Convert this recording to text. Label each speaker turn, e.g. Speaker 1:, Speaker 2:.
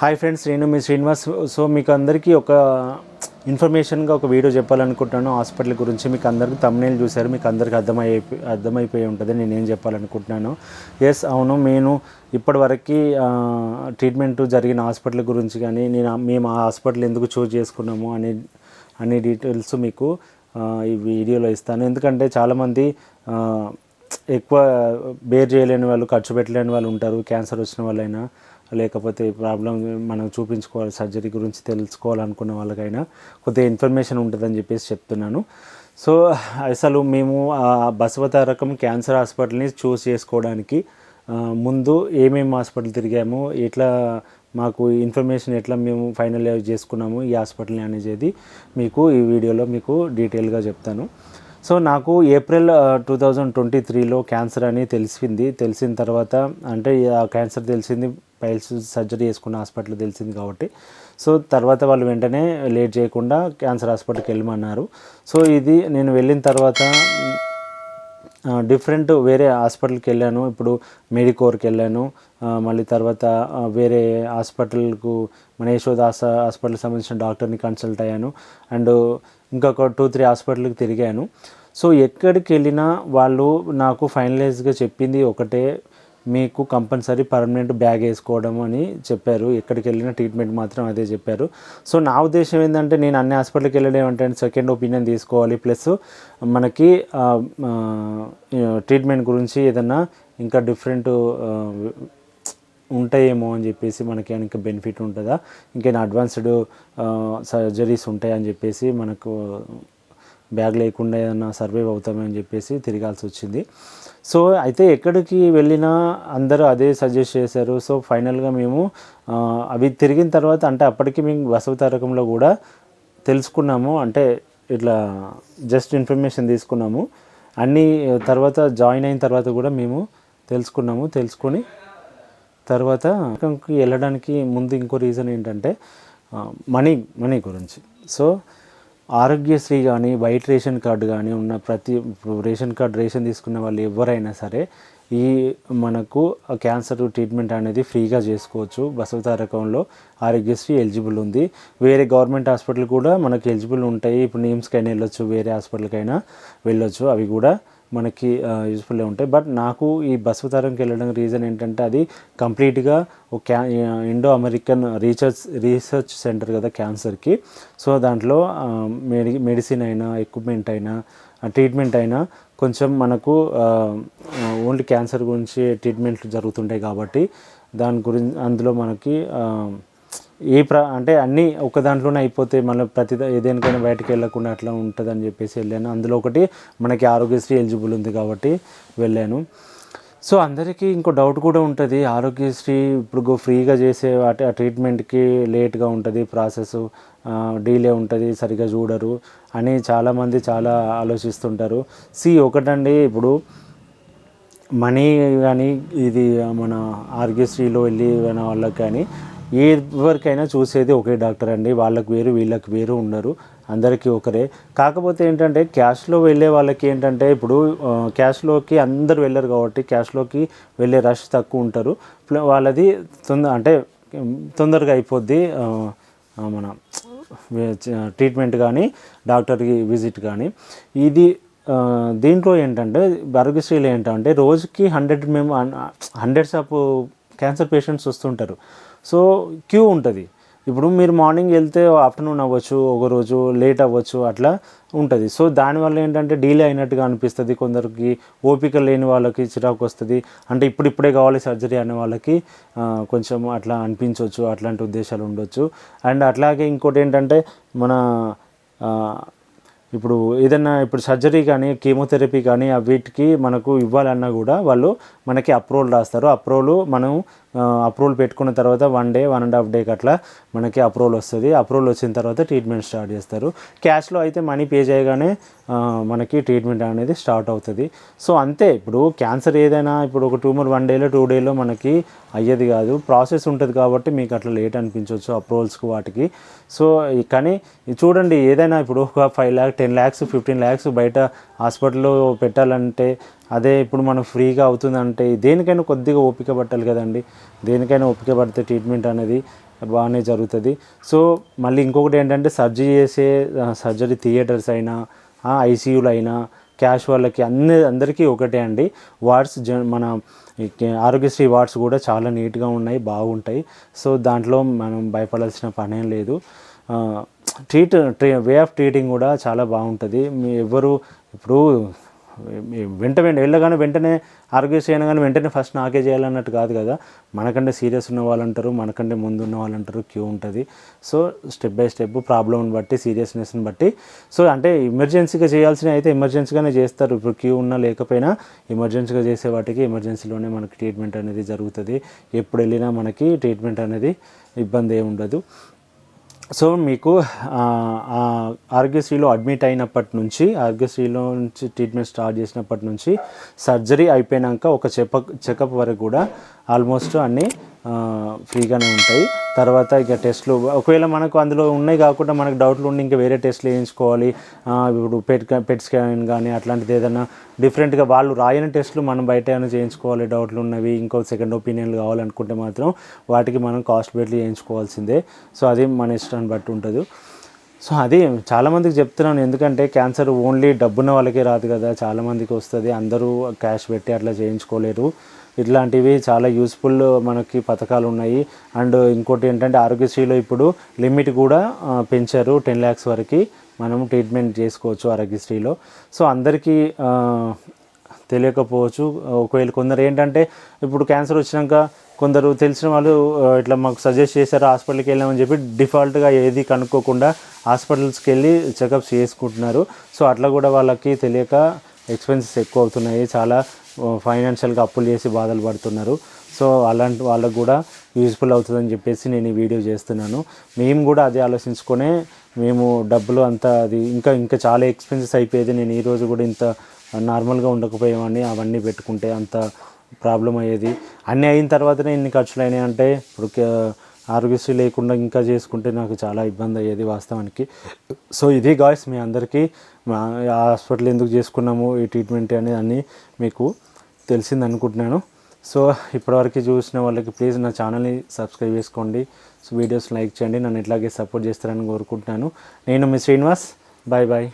Speaker 1: Hi friends నేను మీ Srinivas. So మీకు అందరికీ ఒక ఇన్ఫర్మేషన్గా ఒక వీడియో చెప్పాలనుకుంటున్నాను. హాస్పిటల్ గురించి మీకు అందరికీ తమ్నేల్ చూశారు. మీకు అందరికీ అర్థమై అర్థమైపోయి ఉంటుంది. నేను ఏం చెప్పాలనుకుంటున్నాను? ఎస్ అవును. నేను ఇప్పటివరకు ట్రీట్మెంట్ జరిగిన హాస్పిటల్ గురించి కానీ నేను మేము ఆ హాస్పిటల్ ఎందుకు చూజ్ చేసుకున్నాము అనే అనే డీటెయిల్స్ మీకు ఈ వీడియోలో ఇస్తాను. ఎందుకంటే చాలామంది ఎక్కువ బేర్ చేయలేని వాళ్ళు ఖర్చు పెట్టలేని వాళ్ళు ఉంటారు. క్యాన్సర్ వచ్చిన వాళ్ళైనా. లేకపోతే ప్రాబ్లం మనం చూపించుకోవాలి సర్జరీ గురించి తెలుసుకోవాలనుకున్న వాళ్ళకైనా కొద్దిగా ఇన్ఫర్మేషన్ ఉంటుందని చెప్పేసి చెప్తున్నాను. సో అసలు మేము ఆ బసవతారకం క్యాన్సర్ హాస్పిటల్ని చూస్ చేసుకోవడానికి ముందు ఏమేమి హాస్పిటల్ తిరిగాము ఎట్లా మాకు ఇన్ఫర్మేషన్ ఎట్లా మేము ఫైనలైజ్ చేసుకున్నాము ఈ హాస్పిటల్ని అనేది మీకు ఈ వీడియోలో మీకు డీటెయిల్గా చెప్తాను. సో నాకు ఏప్రిల్ టూ థౌజండ్ ట్వంటీ త్రీలో క్యాన్సర్ అని తెలిసింది. తెలిసిన తర్వాత అంటే ఆ క్యాన్సర్ తెలిసింది పైల్స్ సర్జరీ చేసుకున్న హాస్పిటల్ తెలిసింది కాబట్టి. సో తర్వాత వాళ్ళు వెంటనే లేట్ చేయకుండా క్యాన్సర్ హాస్పిటల్కి వెళ్ళమన్నారు. సో ఇది నేను వెళ్ళిన తర్వాత డిఫరెంట్ వేరే హాస్పిటల్కి వెళ్ళాను. ఇప్పుడు మెడికోర్కి వెళ్ళాను. మళ్ళీ తర్వాత వేరే హాస్పిటల్కు మన దాస్ హాస్పిటల్కి సంబంధించిన డాక్టర్ని కన్సల్ట్ అయ్యాను. అండ్ ఇంకొక టూ త్రీ హాస్పిటల్కి తిరిగాను. సో ఎక్కడికి వెళ్ళినా వాళ్ళు నాకు ఫైనలైజ్గా చెప్పింది ఒకటే మీకు కంపల్సరీ పర్మనెంట్ బ్యాగ్ వేసుకోవడం అని చెప్పారు. ఎక్కడికి వెళ్ళినా ట్రీట్మెంట్ మాత్రం అదే చెప్పారు. సో నా ఉద్దేశం ఏంటంటే నేను అన్ని హాస్పిటల్కి వెళ్ళడం అంటే సెకండ్ ఒపీనియన్ తీసుకోవాలి. ప్లస్ మనకి ట్రీట్మెంట్ గురించి ఏదన్నా ఇంకా డిఫరెంట్ ఉంటాయేమో అని చెప్పేసి మనకి ఇంకా బెనిఫిట్ ఉంటుందా? ఇంకేనా అడ్వాన్స్డ్ సర్జరీస్ ఉంటాయని చెప్పేసి మనకు బ్యాగ్ లేకుండా ఏదైనా సర్వైవ్ అవుతామని చెప్పేసి తిరగాల్సి వచ్చింది. సో అయితే ఎక్కడికి వెళ్ళినా అందరూ అదే సజెస్ట్ చేశారు. సో ఫైనల్గా మేము అవి తిరిగిన తర్వాత అంటే అప్పటికి మేము బసవతారకంలో కూడా తెలుసుకున్నాము. అంటే ఇట్లా జస్ట్ ఇన్ఫర్మేషన్ తీసుకున్నాము. అన్నీ తర్వాత జాయిన్ అయిన తర్వాత కూడా మేము తెలుసుకున్నాము. తెలుసుకొని తర్వాత వెళ్ళడానికి ముందు ఇంకో రీజన్ ఏంటంటే మనీ మనీ గురించి. సో ఆరోగ్యశ్రీ కానీ వైట్ రేషన్ కార్డు కానీ ఉన్న ప్రతి రేషన్ కార్డు రేషన్ తీసుకున్న వాళ్ళు ఎవరైనా సరే ఈ మనకు క్యాన్సర్ ట్రీట్మెంట్ అనేది ఫ్రీగా చేసుకోవచ్చు. బసవతారకంలో ఆరోగ్యశ్రీ ఎలిజిబుల్ ఉంది. వేరే గవర్నమెంట్ హాస్పిటల్ కూడా మనకు ఎలిజిబుల్ ఉంటాయి. ఇప్పుడు నిమ్స్కైనా వెళ్ళొచ్చు వేరే హాస్పిటల్కైనా వెళ్ళొచ్చు. అవి కూడా మనకి యూస్ఫుల్గా ఉంటాయి. బట్ నాకు ఈ బసవతారంకి వెళ్ళడం రీజన్ ఏంటంటే అది కంప్లీట్గా ఒక క్యా Indo American research research centre కదా క్యాన్సర్కి సో దాంట్లో మెడి మెడిసిన్ అయినా ఎక్విప్మెంట్ అయినా ట్రీట్మెంట్ అయినా కొంచెం మనకు ఓన్లీ క్యాన్సర్ గురించి ట్రీట్మెంట్లు జరుగుతుంటాయి కాబట్టి దాని గురించి అందులో మనకి ఏ ప్ర అంటే అన్నీ ఒక దాంట్లోనే అయిపోతే మనం ప్రతి ఏదైనా బయటకు వెళ్ళకుండా అట్లా ఉంటుందని చెప్పేసి వెళ్ళాను. అందులో ఒకటి మనకి ఆరోగ్యశ్రీ ఎలిజిబుల్ ఉంది కాబట్టి వెళ్ళాను. సో అందరికీ ఇంకో డౌట్ కూడా ఉంటుంది. ఆరోగ్యశ్రీ ఇప్పుడు ఫ్రీగా చేసే వాటి ఆ ట్రీట్మెంట్కి లేట్గా ఉంటుంది ప్రాసెస్ డీలే ఉంటుంది సరిగా చూడరు అని చాలామంది చాలా ఆలోచిస్తుంటారు. సి ఒకటండి ఇప్పుడు మనీ కానీ ఇది మన ఆరోగ్యశ్రీలో వెళ్ళి వాళ్ళకి కానీ ఎవరికైనా చూసేది ఒకే డాక్టర్ అండి. వాళ్ళకు వేరు వీళ్ళకి వేరు ఉండరు. అందరికీ ఒకరే. కాకపోతే ఏంటంటే క్యాష్లో వెళ్ళే వాళ్ళకి ఏంటంటే ఇప్పుడు క్యాష్లోకి అందరు వెళ్ళరు కాబట్టి క్యాష్లోకి వెళ్ళే రష్ తక్కువ ఉంటారు. వాళ్ళది తొందర అంటే తొందరగా అయిపోద్ది మన ట్రీట్మెంట్ కానీ డాక్టర్కి విజిట్ కానీ. ఇది దీంట్లో ఏంటంటే ఆరోగ్యశ్రీలో ఏంటంటే రోజుకి హండ్రెడ్ మేము హండ్రెడ్స్ ఆఫ్ క్యాన్సర్ పేషెంట్స్ వస్తుంటారు. సో క్యూ ఉంటుంది. ఇప్పుడు మీరు మార్నింగ్ వెళ్తే ఆఫ్టర్నూన్ అవ్వచ్చు ఒక రోజు లేట్ అవ్వచ్చు అట్లా ఉంటుంది. సో దానివల్ల ఏంటంటే డీలే అయినట్టుగా అనిపిస్తుంది కొందరికి. ఓపిక లేని వాళ్ళకి చిరాకు వస్తుంది. అంటే ఇప్పుడు ఇప్పుడే కావాలి సర్జరీ అనే వాళ్ళకి కొంచెం అట్లా అనిపించవచ్చు అట్లాంటి ఉద్దేశాలు ఉండొచ్చు. అండ్ అట్లాగే ఇంకోటి ఏంటంటే మన ఇప్పుడు ఏదైనా ఇప్పుడు సర్జరీ కానీ కీమోథెరపీ కానీ వీటికి మనకు ఇవ్వాలన్నా కూడా వాళ్ళు మనకి అప్రూవల్ రాస్తారు. అప్రూవల్ మనం అప్రూవల్ పెట్టుకున్న తర్వాత one day one and half డేకి అట్లా మనకి అప్రూవల్ వస్తుంది. అప్రూవల్ వచ్చిన తర్వాత ట్రీట్మెంట్ స్టార్ట్ చేస్తారు. క్యాష్లో అయితే మనీ పే చేయగానే మనకి ట్రీట్మెంట్ అనేది స్టార్ట్ అవుతుంది. సో అంతే. ఇప్పుడు క్యాన్సర్ ఏదైనా ఇప్పుడు ఒక ట్యూమర్ వన్ డేలో టూ డేలో మనకి అయ్యేది కాదు. ప్రాసెస్ ఉంటుంది కాబట్టి మీకు అట్లా లేట్ అనిపించవచ్చు అప్రూవల్స్కి వాటికి. సో కానీ చూడండి ఏదైనా ఇప్పుడు ఒక five lakh ten lakhs fifteen lakhs బయట హాస్పిటల్లో పెట్టాలంటే అదే ఇప్పుడు మనం ఫ్రీగా అవుతుందంటే దేనికైనా కొద్దిగా ఓపిక పట్టాలి కదండి. దేనికైనా ఓపిక పడితే ట్రీట్మెంట్ అనేది బాగానే జరుగుతుంది. సో మళ్ళీ ఇంకొకటి ఏంటంటే సర్జరీ చేసే సర్జరీ థియేటర్స్ అయినా ఐసీయూలు అయినా క్యాష్ వాళ్ళకి అన్ని అందరికీ ఒకటే అండి. వార్డ్స్ జ మన ఆరోగ్యశ్రీ వార్డ్స్ కూడా చాలా నీట్గా ఉన్నాయి బాగుంటాయి. సో దాంట్లో మనం భయపడాల్సిన పనేం లేదు. Treat tree way of treating కూడా చాలా బాగుంటుంది. మీ ఎవరు ఇప్పుడు వెంట వెంట వెళ్ళగానే వెంటనే ఆరోగ్యశ్రీ అనగానే వెంటనే ఫస్ట్ నాకే చేయాలన్నట్టు కాదు కదా. మనకంటే సీరియస్ ఉన్న వాళ్ళు అంటారు మనకంటే ముందు ఉన్న వాళ్ళు అంటారు క్యూ ఉంటుంది. సో స్టెప్ బై స్టెప్ ప్రాబ్లమ్ని బట్టి సీరియస్నెస్ని బట్టి. సో అంటే ఎమర్జెన్సీగా చేయాల్సిన అయితే ఎమర్జెన్సీగానే చేస్తారు. ఇప్పుడు క్యూ ఉన్నా లేకపోయినా ఎమర్జెన్సీగా చేసే వాటికి ఎమర్జెన్సీలోనే మనకి ట్రీట్మెంట్ అనేది జరుగుతుంది. ఎప్పుడు వెళ్ళినా మనకి ట్రీట్మెంట్ అనేది ఇబ్బంది ఏమి ఉండదు. సో మీకు ఆ, ఆరోగ్యశ్రీలో అడ్మిట్ అయినప్పటి నుంచి ఆరోగ్యశ్రీలో నుంచి ట్రీట్మెంట్ స్టార్ట్ చేసినప్పటి నుంచి సర్జరీ అయిపోయినాక ఒక చెకప్ చెకప్ వరకు కూడా ఆల్మోస్ట్ అన్నీ ఫ్రీగానే ఉంటాయి. తర్వాత ఇక టెస్ట్లు ఒకవేళ మనకు అందులో ఉన్నాయి కాకుండా మనకు డౌట్లు ఉండి ఇంకా వేరే టెస్ట్లు వేయించుకోవాలి. ఇప్పుడు పెట్ పెట్ స్కాన్ కానీ అట్లాంటిది ఏదైనా డిఫరెంట్గా వాళ్ళు రాయని టెస్ట్లు మనం బయట ఏమైనా చేయించుకోవాలి. డౌట్లు ఉన్నవి ఇంకో సెకండ్ ఒపీనియన్లు కావాలనుకుంటే మాత్రం వాటికి మనం కాస్ట్ పెట్టి చేయించుకోవాల్సిందే సో అది మన ఇష్టాన్ని బట్టి ఉంటుంది. సో అది చాలామందికి చెప్తున్నాను. ఎందుకంటే క్యాన్సర్ ఓన్లీ డబ్బున్న వాళ్ళకే రాదు కదా. చాలామందికి వస్తుంది. అందరూ క్యాష్ పెట్టి అట్లా చేయించుకోలేరు. ఇట్లాంటివి చాలా యూస్ఫుల్ మనకి పథకాలు ఉన్నాయి. అండ్ ఇంకోటి ఏంటంటే ఆరోగ్యశ్రీలో ఇప్పుడు లిమిట్ కూడా పెంచారు టెన్ ల్యాక్స్ వరకు. మనం ట్రీట్మెంట్ చేసుకోవచ్చు ఆరోగ్యశ్రీలో. సో అందరికీ తెలియకపోవచ్చు. ఒకవేళ కొందరు ఏంటంటే ఇప్పుడు క్యాన్సర్ వచ్చినాక కొందరు తెలిసిన వాళ్ళు ఇట్లా మాకు సజెస్ట్ చేశారు హాస్పిటల్కి వెళ్ళామని చెప్పి డిఫాల్ట్గా ఏది కనుక్కోకుండా హాస్పిటల్స్కి వెళ్ళి చెకప్స్ చేసుకుంటున్నారు. సో అట్లా కూడా వాళ్ళకి తెలియక ఎక్స్పెన్సెస్ ఎక్కువ అవుతున్నాయి. చాలా ఫైనాన్షియల్గా అప్పులు చేసి బాధలు పడుతున్నారు. సో అలాంటి వాళ్ళకు కూడా యూజ్ఫుల్ అవుతుందని చెప్పేసి నేను ఈ వీడియో చేస్తున్నాను. మేము కూడా అదే ఆలోచించుకునే మేము డబ్బులు అంతా అది ఇంకా ఇంకా చాలా ఎక్స్పెన్సెస్ అయిపోయేది. నేను ఈరోజు కూడా ఇంత నార్మల్గా ఉండకపోయేవాడిని. అవన్నీ పెట్టుకుంటే అంత ప్రాబ్లం అయ్యేది. అన్నీ అయిన తర్వాతనే ఇన్ని ఖర్చులు అయినాయి అంటే ఇప్పుడు ఆరోగ్యశ్రీ లేకుండా ఇంకా చేసుకుంటే నాకు చాలా ఇబ్బంది అయ్యేది వాస్తవానికి. సో ఇది గాయస్ మీ అందరికీ హాస్పిటల్ ఎందుకు చేసుకున్నాము ఈ ట్రీట్మెంట్ అనేది అన్నీ మీకు తెలిసింది అనుకుంటున్నాను సో ఇప్పటివరకు చూసిన వాళ్ళకి ప్లీజ్ నా ఛానల్ని సబ్స్క్రైబ్ చేసుకోండి. సో వీడియోస్ లైక్ చేయండి. నన్ను ఇట్లాగే సపోర్ట్ చేస్తారని కోరుకుంటున్నాను. నేను మీ శ్రీనివాస్. Bye bye